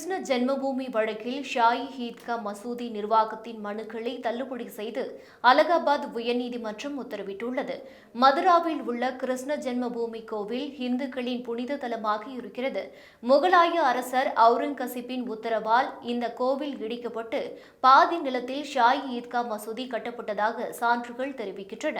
கிருஷ்ண ஜென்மபூமி வழக்கில் ஷாயி ஹீத்கா மசூதி நிர்வாகத்தின் மனுக்களை தள்ளுபடி செய்து அலகாபாத் உயர்நீதிமன்றம் உத்தரவிட்டுள்ளது. மதுராவில் உள்ள கிருஷ்ண ஜென்மபூமி கோவில் இந்துக்களின் புனித தலமாக இருக்கிறது. முகலாய அரசர் அவுரங்கசீப்பின் உத்தரவால் இந்த கோவில் இடிக்கப்பட்டு பாதி நிலத்தில் ஷாயி ஈத்கா மசூதி கட்டப்பட்டதாக சான்றுகள் தெரிவிக்கின்றன.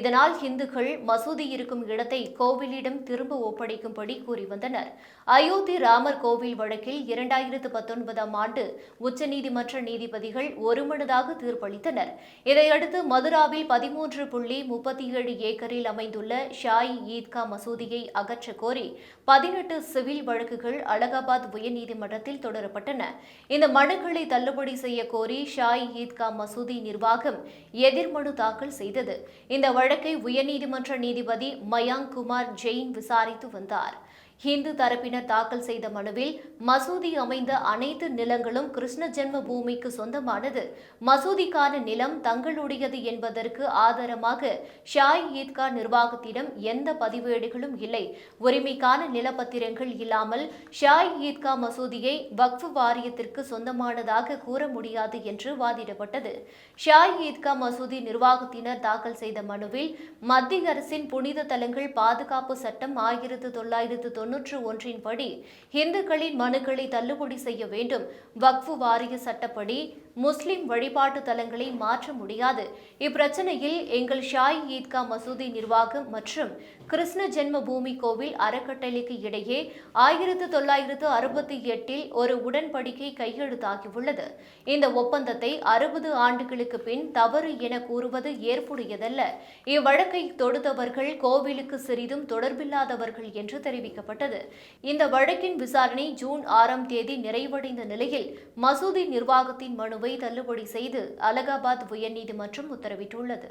இதனால் இந்துக்கள் மசூதி இருக்கும் இடத்தை கோவிலிடம் திரும்ப ஒப்படைக்கும்படி கூறி வந்தனர். அயோத்தி ராமர் கோவில் வழக்கில் இரண்டாயிரத்தி பத்தொன்பதாம் ஆண்டு உச்சநீதிமன்ற நீதிபதிகள் ஒருமனதாக தீர்ப்பளித்தனர். இதையடுத்து மதுராவில் பதிமூன்று புள்ளி முப்பத்தி ஏழு ஏக்கரில் அமைந்துள்ள ஷாயி ஈத்கா மசூதியை அகற்ற கோரி பதினெட்டு சிவில் வழக்குகள் அலகாபாத் உயர்நீதிமன்றத்தில் தொடரப்பட்டன. இந்த மனுக்களை தள்ளுபடி செய்ய கோரி ஷாயி ஈத்கா மசூதி நிர்வாகம் எதிர்மனு தாக்கல் செய்தது. இந்த வழக்கை உயர்நீதிமன்ற நீதிபதி மயாங்க் குமார் ஜெயின் விசாரித்து வந்தார். ஹிந்து தரப்பினர் தாக்கல் செய்த மனுவில் மசூதி அமைந்த அனைத்து நிலங்களும் கிருஷ்ண ஜென்ம பூமிக்கு சொந்தமானது. மசூதிக்கான நிலம் தங்களுடையது என்பதற்கு ஆதாரமாக ஷாய் ஈத்கா நிர்வாகத்திடம் எந்த பதிவேடுகளும் இல்லை. உரிமைக்கான நிலப்பத்திரங்கள் இல்லாமல் ஷாய் ஈத்கா மசூதியை வக்ஃப் வாரியத்திற்கு சொந்தமானதாக கூற முடியாது என்று வாதிடப்பட்டது. ஷாய் ஈத்கா மசூதி நிர்வாகத்தினர் தாக்கல் செய்த மனுவில் மத்திய அரசின் புனித தலங்கள் பாதுகாப்பு சட்டம் ஆயிரத்து தொள்ளாயிரத்து தொன்னூற்று ஒன்றின்படி இந்துக்களின் மனுக்களை தள்ளுபடி செய்ய வேண்டும். வக்ஃபு வாரிய சட்டப்படி முஸ்லிம் வழிபாட்டு தலங்களை மாற்ற முடியாது. இப்பிரச்சனையில் எங்கள் ஷாய் ஈத்கா மசூதி நிர்வாகம் மற்றும் கிருஷ்ண ஜென்ம பூமி கோவில் அறக்கட்டளைக்கு இடையே ஆயிரத்து தொள்ளாயிரத்து அறுபத்தி எட்டில் ஒரு உடன்படிக்கை கையெழுத்தாகியுள்ளது. இந்த ஒப்பந்தத்தை அறுபது ஆண்டுகளுக்கு பின் தவறு என கூறுவது ஏற்புடையதல்ல. இவ்வழக்கை தொடுத்தவர்கள் கோவிலுக்கு சிறிதும் தொடர்பில்லாதவர்கள் என்று தெரிவிக்கப்பட்டது. இந்த வழக்கின் விசாரணை ஜூன் ஆறாம் தேதி நிறைவடைந்த நிலையில் மசூதி நிர்வாகத்தின் மனுவை தள்ளுபடி செய்து அலகாபாத் உயர்நீதிமன்றம் உத்தரவிட்டுள்ளது.